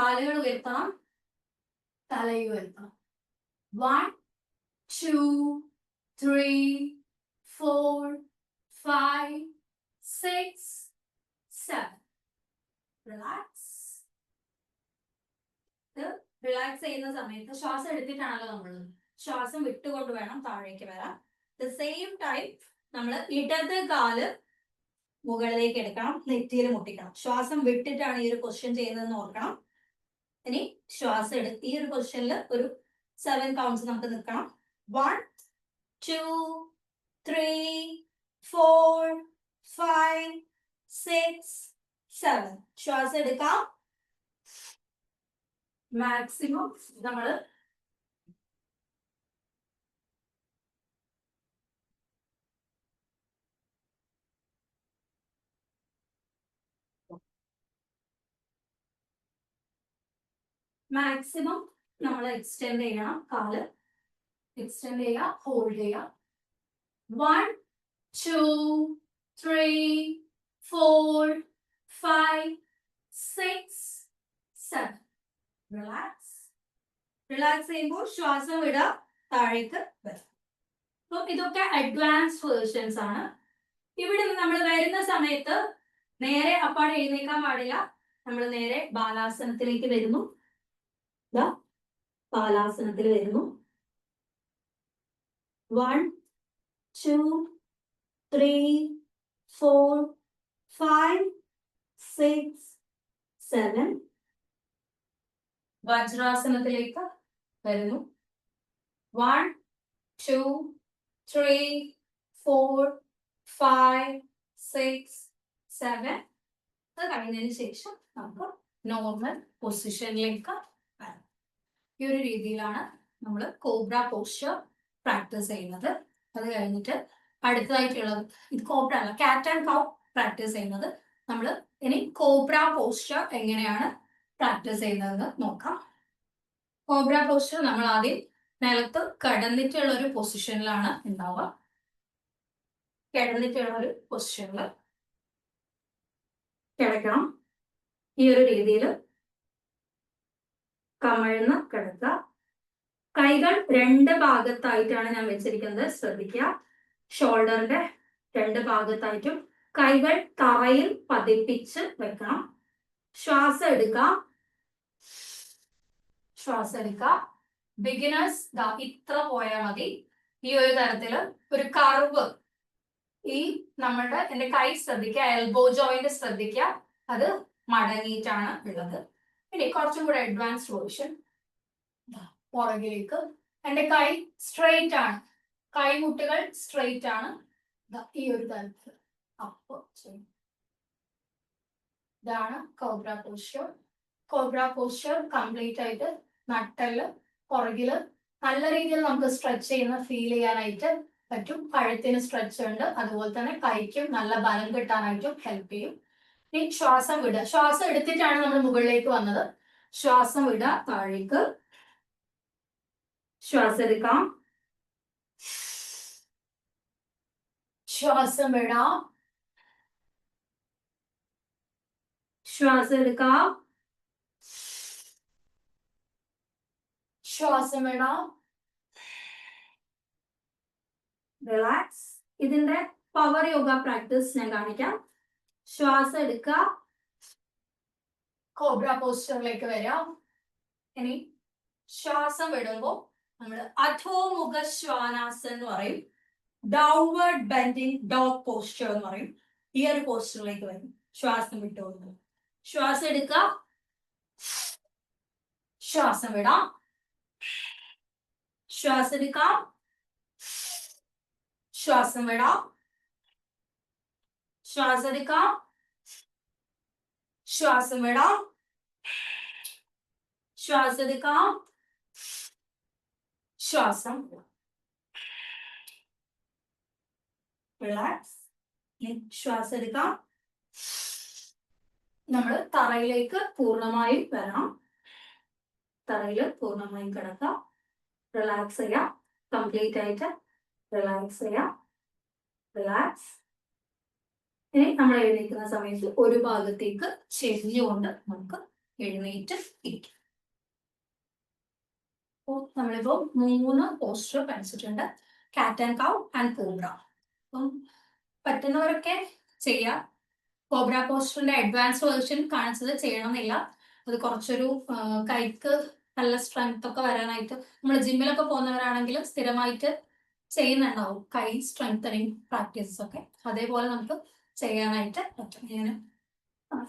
കാലുകൾ ഉയർത്തണം തലയും ഉയർത്തണം one two three four five six seven relax relax ചെയ്യുന്ന സമയത്ത് ശ്വാസം എടുത്തിട്ടാണല്ലോ നമ്മൾ ശ്വാസം വിട്ടുകൊണ്ട് വേണം താഴേക്ക് വരാം ദ സെയിം ടൈം നമ്മൾ ഇടത് കാൽ മുകളിലേക്ക് എടുക്കണം നെറ്റിയിൽ മുട്ടിക്കണം. ശ്വാസം വിട്ടിട്ടാണ് ഈ ഒരു ക്വസ്റ്റ്യൻ ചെയ്യുന്നതെന്ന് ഓർക്കണം. ഇനി ശ്വാസം എടുത്ത് ഈ ഒരു പൊസിഷനിൽ ഒരു സെവൻ കൗണ്ട്സ് നമുക്ക് നിൽക്കണം. One two three four five six seven ശ്വാസം എടുക്കാം. മാക്സിമം നമ്മൾ മാക്സിമം നമ്മൾ എക്സ്റ്റെൻഡ് ചെയ്യണം കാൽ. എക്സ്റ്റെൻഡ് ചെയ്യുക ഹോൾഡ് ചെയ്യുക. One two three four five six seven relax relax ചെയ്യുമ്പോൾ ശ്വാസം വിടുക താഴേക്ക് വരാം അപ്പൊ ഇതൊക്കെ അഡ്വാൻസ് വേർഷൻസ് ആണ്. ഇവിടെ നമ്മൾ വരുന്ന സമയത്ത് നേരെ അപ്പാടെ എഴുന്നേക്കാൻ പാടില്ല. നമ്മൾ നേരെ ബാലാസനത്തിലേക്ക് വരുന്നു. ബാലാസനത്തിൽ വരുന്നു. One two three four five six seven വജ്രാസനത്തിലേക്ക് വരുന്നു. One two three four five six seven അത് കഴിഞ്ഞതിന് ശേഷം നമുക്ക് നോർമൽ പൊസിഷനിലേക്ക് ഈ ഒരു രീതിയിലാണ് നമ്മൾ കോബ്ര പോസ്റ്റർ പ്രാക്ടീസ് ചെയ്യുന്നത്. അത് കഴിഞ്ഞിട്ട് അടുത്തതായിട്ടുള്ളത് ഇത് കോബ്ര അല്ല കാറ്റ് ആൻഡ് കൗ പ്രാക്ടീസ് ചെയ്യുന്നത്. നമ്മൾ ഇനി കോബ്ര പോസ്റ്റർ എങ്ങനെയാണ് പ്രാക്ടീസ് ചെയ്യുന്നതെന്ന് നോക്കാം. കോബ്ര പോസ്റ്റർ നമ്മൾ ആദ്യം നിലത്ത് കിടന്നിട്ടുള്ള ഒരു പൊസിഷനിലാണ് ഉണ്ടാവുക. കിടന്നിട്ടുള്ള ഒരു പൊസിഷനിൽ കിടക്കണം. ഈ ഒരു രീതിയിൽ കമഴ്ന്ന് കിടക്കുക. കൈകൾ രണ്ട് ഭാഗത്തായിട്ടാണ് ഞാൻ വെച്ചിരിക്കുന്നത്. ശ്രദ്ധിക്കുക. ഷോൾഡറിന്റെ രണ്ട് ഭാഗത്തായിട്ടും കൈകൾ തറയിൽ പതിപ്പിച്ച് വെക്കണം. ശ്വാസം എടുക്കാം ശ്വാസം എടുക്കുക. ബിഗിനേഴ്സ് ഇത്ര പോയാൽ മതി. ഈ ഒരു തരത്തിൽ ഒരു കർവ് ഈ നമ്മളുടെ എന്റെ കൈ ശ്രദ്ധിക്കുക. എൽബോ ജോയിന്റ് ശ്രദ്ധിക്കുക. അത് മടങ്ങിയിട്ടാണ് ഉള്ളത്. ഇനി കുറച്ചും കൂടെ അഡ്വാൻസ് പൊസിഷൻ പുറകിലേക്ക്. എന്റെ കൈ സ്ട്രെയിറ്റ് ആണ്. കൈമുട്ടുകൾ സ്ട്രെയിറ്റ് ആണ്. ഈ ഒരു തരത്തിൽ അപ്പ് ഇതാണ് cobra posture cobra posture complete ആയിട്ട് നട്ടൽ പുറകിൽ. നല്ല രീതിയിൽ നമുക്ക് സ്ട്രെച്ച് ചെയ്യുന്ന ഫീൽ ചെയ്യാനായിട്ട് പറ്റും. കഴുത്തിന് സ്ട്രെച്ച് ഉണ്ട്. അതുപോലെ തന്നെ കൈക്കും നല്ല ബലം കിട്ടാനായിട്ടും ഹെൽപ്പ് ചെയ്യും. ഇനി ശ്വാസം വിടുക. ശ്വാസം എടുത്തിട്ടാണ് നമ്മൾ മുകളിലേക്ക് വന്നത്. ശ്വാസം വിടുക താഴേക്ക്. ശ്വാസം എടുക്കാം. ശ്വാസം വിടാം. ശ്വാസം എടുക്കാം. ശ്വാസം വിടാം. റിലാക്സ് ഇതിന്റെ പവർ യോഗ പ്രാക്ടീസ് ഞാൻ കാണിക്കാം. ശ്വാസം എടുക്കുക. കോബ്ര പോസ്റ്ററിലേക്ക് വരാം ഇനി ശ്വാസം വിടുമ്പോൾ നമ്മൾ അധോമുഖ ശ്വാനാസൻ എന്ന് പറയും. ഡൗൺവേർഡ് ബെൻഡിങ് ഡോഗ് പോസ്റ്റർ എന്ന് പറയും. ഈ ഒരു പോസ്റ്ററിലേക്ക് വരും. ശ്വാസം വിട്ടുകൊണ്ട് ശ്വാസം എടുക്കുക. ശ്വാസം വിടാം. ശ്വാസം എടുക്കാം. ശ്വാസം വിടാം. ശ്വാസം എടുക്കാം. ശ്വാസം വിടാം. ശ്വാസം എടുക്കാം. ശ്വാസം റിലാക്സ്. ശ്വാസം എടുക്കാം. നമ്മൾ തറയിലേക്ക് പൂർണമായും വരണം തറയിൽ പൂർണമായും കിടക്കാം റിലാക്സ് ചെയ്യാം. കംപ്ലീറ്റ് ആയിട്ട് റിലാക്സ് ചെയ്യാം. റിലാക്സ്. ഇനി നമ്മൾ എഴുന്നേൽക്കുന്ന സമയത്ത് ഒരു ഭാഗത്തേക്ക് ചെരിഞ്ഞുകൊണ്ട് നമുക്ക് എഴുന്നേറ്റ് ഇരിക്കാം. അപ്പോൾ നമ്മളിപ്പോ മൂന്ന് പോസ്റ്റർ പഠിച്ചിട്ടുണ്ട്. കാറ്റ് ആൻഡ് കൗ ആൻഡ് കോബ്ര അപ്പം പറ്റുന്നവരൊക്കെ ചെയ്യാം. കോബ്ര പോസ്റ്ററിന്റെ അഡ്വാൻസ് വേർഷൻ കാണിച്ചത് ചെയ്യണമെന്നില്ല. അത് കുറച്ചൊരു കൈക്ക് നല്ല സ്ട്രെങ്ത് ഒക്കെ വരാനായിട്ട്. നമ്മൾ ജിമ്മിലൊക്കെ പോകുന്നവരാണെങ്കിൽ സ്ഥിരമായിട്ട് ചെയ്യുന്നുണ്ടാവും. കൈ സ്ട്രെങ്തനിങ് പ്രാക്ടീസസ് ഒക്കെ. അതേപോലെ നമുക്ക് ചെയ്യാനായിട്ട് പറ്റും ഇങ്ങനെ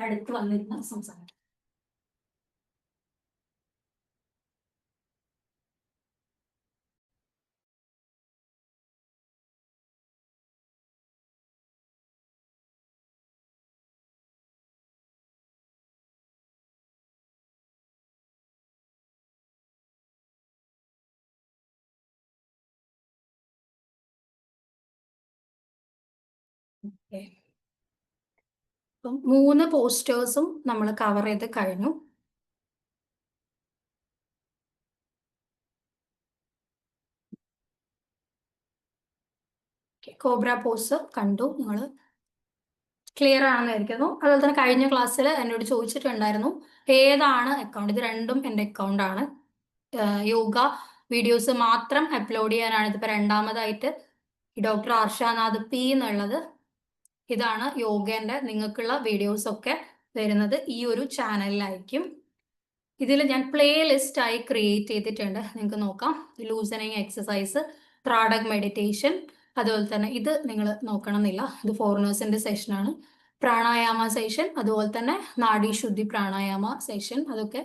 അടുത്ത് വന്നിരുന്ന സംസാരിക്കും മൂന്ന് പോസ്റ്റേഴ്സും നമ്മൾ കവർ ചെയ്ത് കഴിഞ്ഞു. കോബ്ര പോസ് കണ്ടു നിങ്ങൾ. ക്ലിയർ ആണെന്ന് അതുപോലെ തന്നെ കഴിഞ്ഞ ക്ലാസ്സിൽ എന്നോട് ചോദിച്ചിട്ടുണ്ടായിരുന്നു ഏതാണ് അക്കൗണ്ട് ഇത് രണ്ടും എന്റെ അക്കൗണ്ട് ആണ്. യോഗ വീഡിയോസ് മാത്രം അപ്ലോഡ് ചെയ്യാനാണ് ഇതിപ്പോൾ രണ്ടാമതായിട്ട് ഡോക്ടർ ആർഷാനാഥ് പി എന്നുള്ളത്. ഇതാണ് യോഗേന്റെ നിങ്ങൾക്കുള്ള വീഡിയോസ് ഒക്കെ വരുന്നത് ഈ ഒരു ചാനലിലായിരിക്കും ഇതിൽ ഞാൻ പ്ലേ ആയി ക്രിയേറ്റ് ചെയ്തിട്ടുണ്ട്. നിങ്ങൾക്ക് നോക്കാം. ലൂസനിങ് എക്സസൈസ് ത്രാടക് മെഡിറ്റേഷൻ അതുപോലെ തന്നെ ഇത് നിങ്ങൾ നോക്കണമെന്നില്ല. ഇത് ഫോറിനേഴ്സിന്റെ സെഷനാണ് പ്രാണായാമ സെഷൻ അതുപോലെ തന്നെ നാഡീശുദ്ധി പ്രാണായാമ സെഷൻ അതൊക്കെ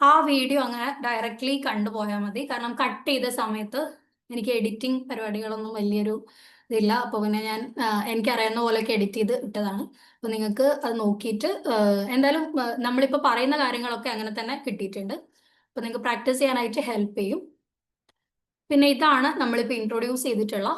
ആ വീഡിയോ അങ്ങനെ ഡയറക്റ്റ്ലി കണ്ടുപോയാൽ മതി. കാരണം കട്ട് ചെയ്ത സമയത്ത് എനിക്ക് എഡിറ്റിംഗ് പരിപാടികളൊന്നും വലിയൊരു ഇതില്ല അപ്പോൾ പിന്നെ ഞാൻ എനിക്ക് എനിക്കറിയാവുന്ന പോലെയൊക്കെ എഡിറ്റ് ചെയ്ത് ഇട്ടതാണ്. അപ്പോൾ നിങ്ങൾക്ക് അത് നോക്കിയിട്ട് എന്തായാലും നമ്മളിപ്പോ പറയുന്ന കാര്യങ്ങളൊക്കെ അങ്ങനെ തന്നെ കിട്ടിയിട്ടുണ്ട്. അപ്പോൾ നിങ്ങൾക്ക് പ്രാക്ടീസ് ചെയ്യാനായിട്ട് ഹെൽപ്പ് ചെയ്യും. പിന്നെ ഇതാണ് നമ്മളിപ്പോൾ ഇൻട്രൊഡ്യൂസ് ചെയ്തിട്ടുള്ള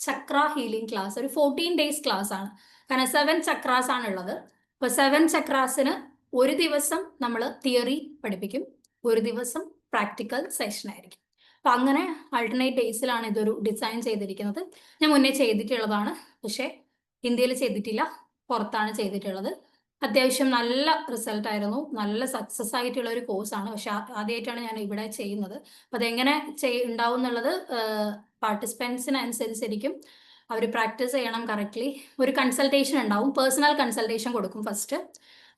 ചക്ര ഹീലിംഗ് ക്ലാസ് ഒരു ഫോർട്ടീൻ ഡേയ്സ് ക്ലാസ് ആണ്. കാരണം സെവൻ ചക്രാസ് ആണ് ഉള്ളത്. അപ്പോൾ സെവൻ ചക്രാസിന് ഒരു ദിവസം നമ്മൾ തിയറി പഠിപ്പിക്കും. ഒരു ദിവസം പ്രാക്ടിക്കൽ സെഷൻ ആയിരിക്കും. അപ്പൊ അങ്ങനെ ആൾട്ടർനേറ്റ് ഡേയ്സിലാണ് ഇതൊരു ഡിസൈൻ ചെയ്തിരിക്കുന്നത്. ഞാൻ മുന്നേ ചെയ്തിട്ടുള്ളതാണ്. പക്ഷേ ഇന്ത്യയിൽ ചെയ്തിട്ടില്ല. പുറത്താണ് ചെയ്തിട്ടുള്ളത്. അത്യാവശ്യം നല്ല റിസൾട്ട് ആയിരുന്നു. നല്ല സക്സസ് ആയിട്ടുള്ള ഒരു കോഴ്സാണ് പക്ഷെ ആദ്യമായിട്ടാണ് ഞാൻ ഇവിടെ ചെയ്യുന്നത്. അപ്പൊ അതെങ്ങനെ ചെയ് ഉണ്ടാവും എന്നുള്ളത് പാർട്ടിസിപ്പൻസിനനുസരിച്ചിരിക്കും അവർ പ്രാക്ടീസ് ചെയ്യണം കറക്റ്റ്ലി ഒരു കൺസൾട്ടേഷൻ ഉണ്ടാവും. പേഴ്സണൽ കൺസൾട്ടേഷൻ കൊടുക്കും ഫസ്റ്റ്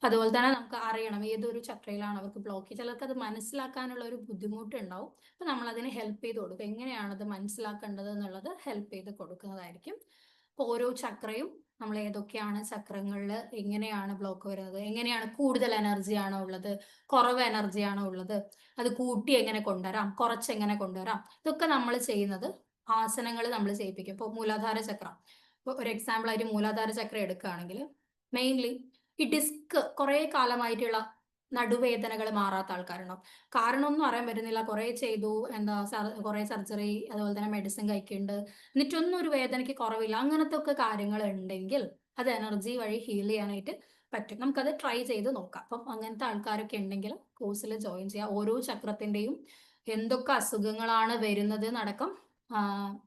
അതുപോലെ തന്നെ നമുക്ക് അറിയണം ഏതൊരു ചക്രയിലാണ് അവർക്ക് ബ്ലോക്ക് ചിലർക്ക് അത് മനസ്സിലാക്കാനുള്ള ഒരു ബുദ്ധിമുട്ട് ഉണ്ടാവും അപ്പൊ നമ്മൾ അതിന് ഹെൽപ്പ് ചെയ്ത് കൊടുക്കും. എങ്ങനെയാണ് അത് മനസ്സിലാക്കേണ്ടത് എന്നുള്ളത് ഹെൽപ്പ് ചെയ്ത് കൊടുക്കുന്നതായിരിക്കും. അപ്പോൾ ഓരോ ചക്രയും നമ്മൾ ഏതൊക്കെയാണ് ചക്രങ്ങളിൽ എങ്ങനെയാണ് ബ്ലോക്ക് വരുന്നത്? എങ്ങനെയാണ് കൂടുതൽ എനർജി ആണോ ഉള്ളത്? കുറവ് എനർജി ആണോ ഉള്ളത്? അത് കൂട്ടി എങ്ങനെ കൊണ്ടുവരാം? കുറച്ച് എങ്ങനെ കൊണ്ടുവരാം? ഇതൊക്കെ നമ്മൾ ചെയ്യുന്നത് ആസനങ്ങൾ നമ്മൾ ചെയ്യിപ്പിക്കും. ഇപ്പോൾ മൂലാധാര ചക്രം. ഇപ്പോൾ ഒരു എക്സാമ്പിൾ ആയിട്ട് മൂലാധാര ചക്രം എടുക്കുകയാണെങ്കിൽ മെയിൻലി ഈ ഡിസ്ക് കുറേ കാലമായിട്ടുള്ള നടുവേദനകൾ മാറാത്ത ആൾക്കാരുണ്ടോ കാരണം ഒന്നും അറിയാൻ പറ്റുന്നില്ല. കുറെ ചെയ്തു. എന്താ കുറെ സർജറി അതുപോലെ തന്നെ മെഡിസിൻ കഴിക്കുന്നുണ്ട്. എന്നിട്ടൊന്നും ഒരു വേദനയ്ക്ക് കുറവില്ല. അങ്ങനത്തെ ഒക്കെ കാര്യങ്ങൾ ഉണ്ടെങ്കിൽ അത് എനർജി വഴി ഹീൽ ചെയ്യാനായിട്ട് പറ്റും. നമുക്കത് ട്രൈ ചെയ്ത് നോക്കാം. അപ്പം അങ്ങനത്തെ ആൾക്കാരൊക്കെ ഉണ്ടെങ്കിൽ കോഴ്സിൽ ജോയിൻ ചെയ്യാം. ഓരോ ചക്രത്തിന്റെയും എന്തൊക്കെ അസുഖങ്ങളാണ് വരുന്നത് നടക്കം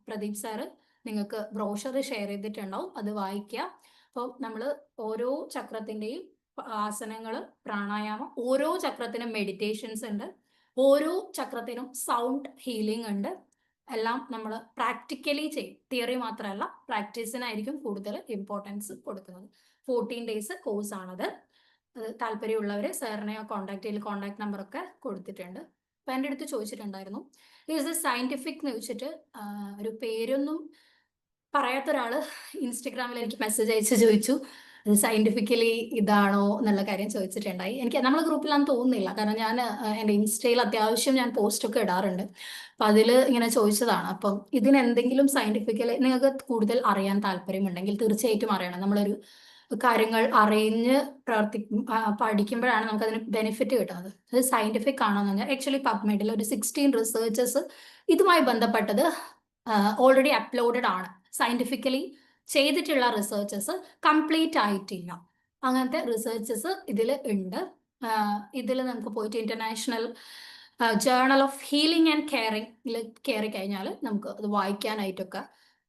പ്രദീപ് സാറ് നിങ്ങൾക്ക് ബ്രോഷർ ഷെയർ ചെയ്തിട്ടുണ്ടാവും. അത് വായിക്കുക. അപ്പോൾ നമ്മൾ ഓരോ ചക്രത്തിന്റെയും ആസനങ്ങൾ പ്രാണായാമം ഓരോ ചക്രത്തിനും മെഡിറ്റേഷൻസ് ഉണ്ട്. ഓരോ ചക്രത്തിനും സൗണ്ട് ഹീലിംഗ് ഉണ്ട്. എല്ലാം നമ്മൾ പ്രാക്ടിക്കലി ചെയ്യും. തിയറി മാത്രമല്ല പ്രാക്ടീസിനായിരിക്കും കൂടുതൽ ഇമ്പോർട്ടൻസ് കൊടുക്കുന്നത്. ഫോർട്ടീൻ ഡേയ്സ് കോഴ്സ് ആണത്. താല്പര്യമുള്ളവർ സാറിനെ കോൺടാക്ട് ചെയ്ത് കോൺടാക്ട് നമ്പറൊക്കെ കൊടുത്തിട്ടുണ്ട്. അപ്പം എന്റെ അടുത്ത് ചോദിച്ചിട്ടുണ്ടായിരുന്നു. എ സയന്റിഫിക് എന്ന് വെച്ചിട്ട് ഒരു പേരൊന്നും പറയാത്ത ഒരാൾ ഇൻസ്റ്റഗ്രാമിൽ എനിക്ക് മെസ്സേജ് അയച്ച് ചോദിച്ചു സയന്റിഫിക്കലി ഇതാണോ എന്നുള്ള കാര്യം ചോദിച്ചിട്ടുണ്ടായി. എനിക്ക് നമ്മളെ ഗ്രൂപ്പിലാണെന്ന് തോന്നുന്നില്ല. കാരണം ഞാൻ എന്റെ ഇൻസ്റ്റയിൽ അത്യാവശ്യം ഞാൻ പോസ്റ്റ് ഒക്കെ ഇടാറുണ്ട്. അപ്പം അതിൽ ഇങ്ങനെ ചോദിച്ചതാണ്. അപ്പം ഇതിന് എന്തെങ്കിലും സയന്റിഫിക്കലി നിങ്ങൾക്ക് കൂടുതൽ അറിയാൻ താല്പര്യമുണ്ടെങ്കിൽ തീർച്ചയായിട്ടും അറിയണം. നമ്മളൊരു കാര്യങ്ങൾ അറിഞ്ഞ് പ്രവർത്തി പഠിക്കുമ്പോഴാണ് നമുക്ക് അതിന് ബെനിഫിറ്റ് കിട്ടുന്നത്. അത് സയന്റിഫിക് ആണോ എന്ന് പറഞ്ഞാൽ ആക്ച്വലി പബ്മെഡിൽ ഒരു സിക്സ്റ്റീൻ റിസർച്ചസ് ഇതുമായി ബന്ധപ്പെട്ടത് ഓൾറെഡി അപ്ലോഡഡ് ആണ്. സയന്റിഫിക്കലി ചെയ്തിട്ടുള്ള റിസർച്ചസ് കംപ്ലീറ്റ് ആയിട്ടില്ല. അങ്ങനത്തെ റിസർച്ചസ് ഇതിൽ ഉണ്ട്. ഇതിൽ നമുക്ക് പോയിട്ട് international journal of healing and കെയറിംഗിൽ കയറി കഴിഞ്ഞാൽ നമുക്ക് അത് വായിക്കാനായിട്ടൊക്കെ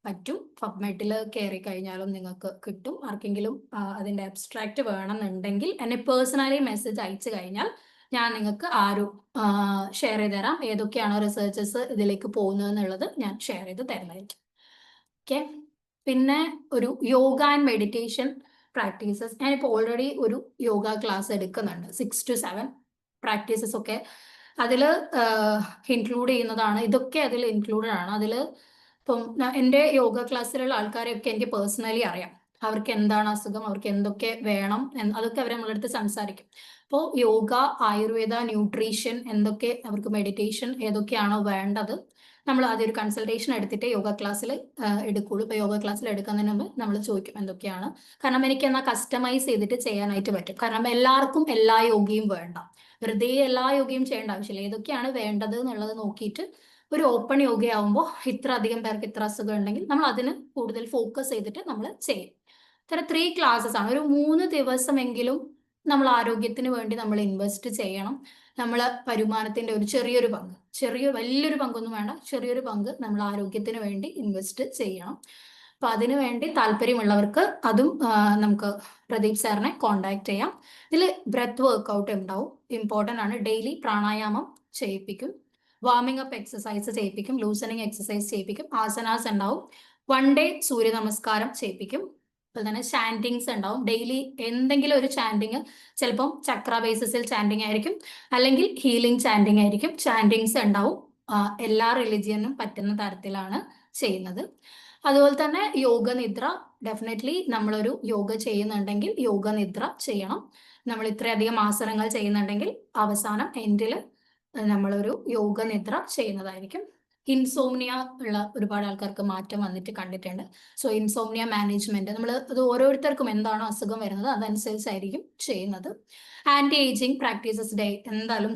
പറ്റും. പബ്മെറ്റിൽ കയറി കഴിഞ്ഞാലും നിങ്ങൾക്ക് കിട്ടും. ആർക്കെങ്കിലും അതിന്റെ അബ്സ്ട്രാക്ട് വേണമെന്നുണ്ടെങ്കിൽ എന്നെ പേഴ്സണലി മെസ്സേജ് അയച്ചു കഴിഞ്ഞാൽ ഞാൻ നിങ്ങൾക്ക് ആരും ഷെയർ ചെയ്ത് തരാം. ഏതൊക്കെയാണോ റിസർച്ചസ് ഇതിലേക്ക് പോകുന്നത് എന്നുള്ളത് ഞാൻ ഷെയർ ചെയ്ത് തരുന്നതായിരിക്കും. ഓക്കെ. പിന്നെ ഒരു യോഗ ആൻഡ് മെഡിറ്റേഷൻ പ്രാക്ടീസസ്. ഞാനിപ്പോൾ ഓൾറെഡി ഒരു യോഗ ക്ലാസ് എടുക്കുന്നുണ്ട്. സിക്സ് ടു സെവൻ പ്രാക്ടീസസ് ഒക്കെ. അതിൽ ഇൻക്ലൂഡ് ചെയ്യുന്നതാണ്. ഇതൊക്കെ അതിൽ ഇൻക്ലൂഡഡ് ആണ്. അതിൽ ഇപ്പം എന്റെ യോഗ ക്ലാസ്സിലുള്ള ആൾക്കാരെയൊക്കെ എനിക്ക് പേഴ്സണലി അറിയാം. അവർക്ക് എന്താണ് അസുഖം? അവർക്ക് എന്തൊക്കെ വേണം? അതൊക്കെ അവർ നമ്മളെടുത്ത് സംസാരിക്കും. അപ്പോൾ യോഗ ആയുർവേദ ന്യൂട്രീഷൻ എന്തൊക്കെ അവർക്ക് മെഡിറ്റേഷൻ ഏതൊക്കെയാണോ വേണ്ടത് നമ്മൾ ആദ്യം ഒരു കൺസൾട്ടേഷൻ എടുത്തിട്ട് യോഗ ക്ലാസ്സിൽ എടുക്കുള്ളൂ. ഇപ്പോൾ യോഗ ക്ലാസ്സിൽ എടുക്കുന്നതിന് മുമ്പ് നമ്മൾ ചോദിക്കും എന്തൊക്കെയാണ്. കാരണം എനിക്ക് എന്നാൽ കസ്റ്റമൈസ് ചെയ്തിട്ട് ചെയ്യാനായിട്ട് പറ്റും. കാരണം എല്ലാവർക്കും എല്ലാ യോഗയും വേണ്ട. വെറുതെ എല്ലാ യോഗയും ചെയ്യേണ്ട ആവശ്യമില്ല. ഏതൊക്കെയാണ് വേണ്ടത് എന്നുള്ളത് നോക്കിയിട്ട് ഒരു ഓപ്പൺ യോഗയാവുമ്പോൾ ഇത്ര അധികം പേർക്ക് ഇത്ര അസുഖം ഉണ്ടെങ്കിൽ നമ്മൾ അതിന് കൂടുതൽ ഫോക്കസ് ചെയ്തിട്ട് നമ്മൾ ചെയ്യും. ഇത്തരം ത്രീ ക്ലാസ്സസ് ആണ്. ഒരു മൂന്ന് ദിവസമെങ്കിലും നമ്മൾ ആരോഗ്യത്തിന് വേണ്ടി നമ്മൾ ഇൻവെസ്റ്റ് ചെയ്യണം. നമ്മൾ വരുമാനത്തിന്റെ ഒരു ചെറിയൊരു പങ്ക്. ചെറിയ വലിയൊരു പങ്കൊന്നും വേണ്ട. ചെറിയൊരു പങ്ക് നമ്മൾ ആരോഗ്യത്തിന് വേണ്ടി ഇൻവെസ്റ്റ് ചെയ്യണം. അപ്പൊ അതിനു വേണ്ടി താല്പര്യമുള്ളവർക്ക് അതും നമുക്ക് പ്രദീപ് സാറിനെ കോണ്ടാക്ട് ചെയ്യാം. ഇതിൽ ബ്രെത്ത് വർക്ക്ഔട്ട് ഉണ്ടാവും. ഇമ്പോർട്ടന്റ് ആണ്. ഡെയിലി പ്രാണായാമം ചെയ്യിപ്പിക്കും. വാമിംഗ് അപ്പ് എക്സസൈസ് ചെയ്യിപ്പിക്കും. ലൂസണിങ് എക്സസൈസ് ചെയ്യിപ്പിക്കും. ആസനാസ് ഉണ്ടാവും. വൺ ഡേ സൂര്യ നമസ്കാരം ചെയ്യിപ്പിക്കും. അതുപോലെ തന്നെ ചാന്റിങ്സ് ഉണ്ടാവും. ഡെയിലി എന്തെങ്കിലും ഒരു ചാന്റിങ് ചിലപ്പം ചക്ര ബേസിസിൽ ചാൻഡിങ് ആയിരിക്കും. അല്ലെങ്കിൽ ഹീലിംഗ് ചാന്റിങ് ആയിരിക്കും. ചാന്റിങ്സ് ഉണ്ടാവും. എല്ലാ റിലിജിയനും പറ്റുന്ന തരത്തിലാണ് ചെയ്യുന്നത്. അതുപോലെ തന്നെ യോഗനിദ്ര ഡെഫിനറ്റ്ലി നമ്മളൊരു യോഗ ചെയ്യുന്നുണ്ടെങ്കിൽ യോഗനിദ്ര ചെയ്യണം. നമ്മൾ ഇത്രയധികം ആസനങ്ങൾ ചെയ്യുന്നുണ്ടെങ്കിൽ അവസാനം എൻഡിൽ നമ്മളൊരു യോഗ നിദ്ര ചെയ്യുന്നതായിരിക്കും. ഇൻസോംനിയ ഉള്ള ഒരുപാട് ആൾക്കാർക്ക് മാറ്റം വന്നിട്ട് കണ്ടിട്ടുണ്ട്. സോ ഇൻസോംനിയ മാനേജ്മെന്റ് നമ്മൾ അത് ഓരോരുത്തർക്കും എന്താണോ അസുഖം വരുന്നത് അതനുസരിച്ചായിരിക്കും ചെയ്യുന്നത്. ആന്റി ഏജിങ് പ്രാക്ടീസസ് ഡേ എന്തായാലും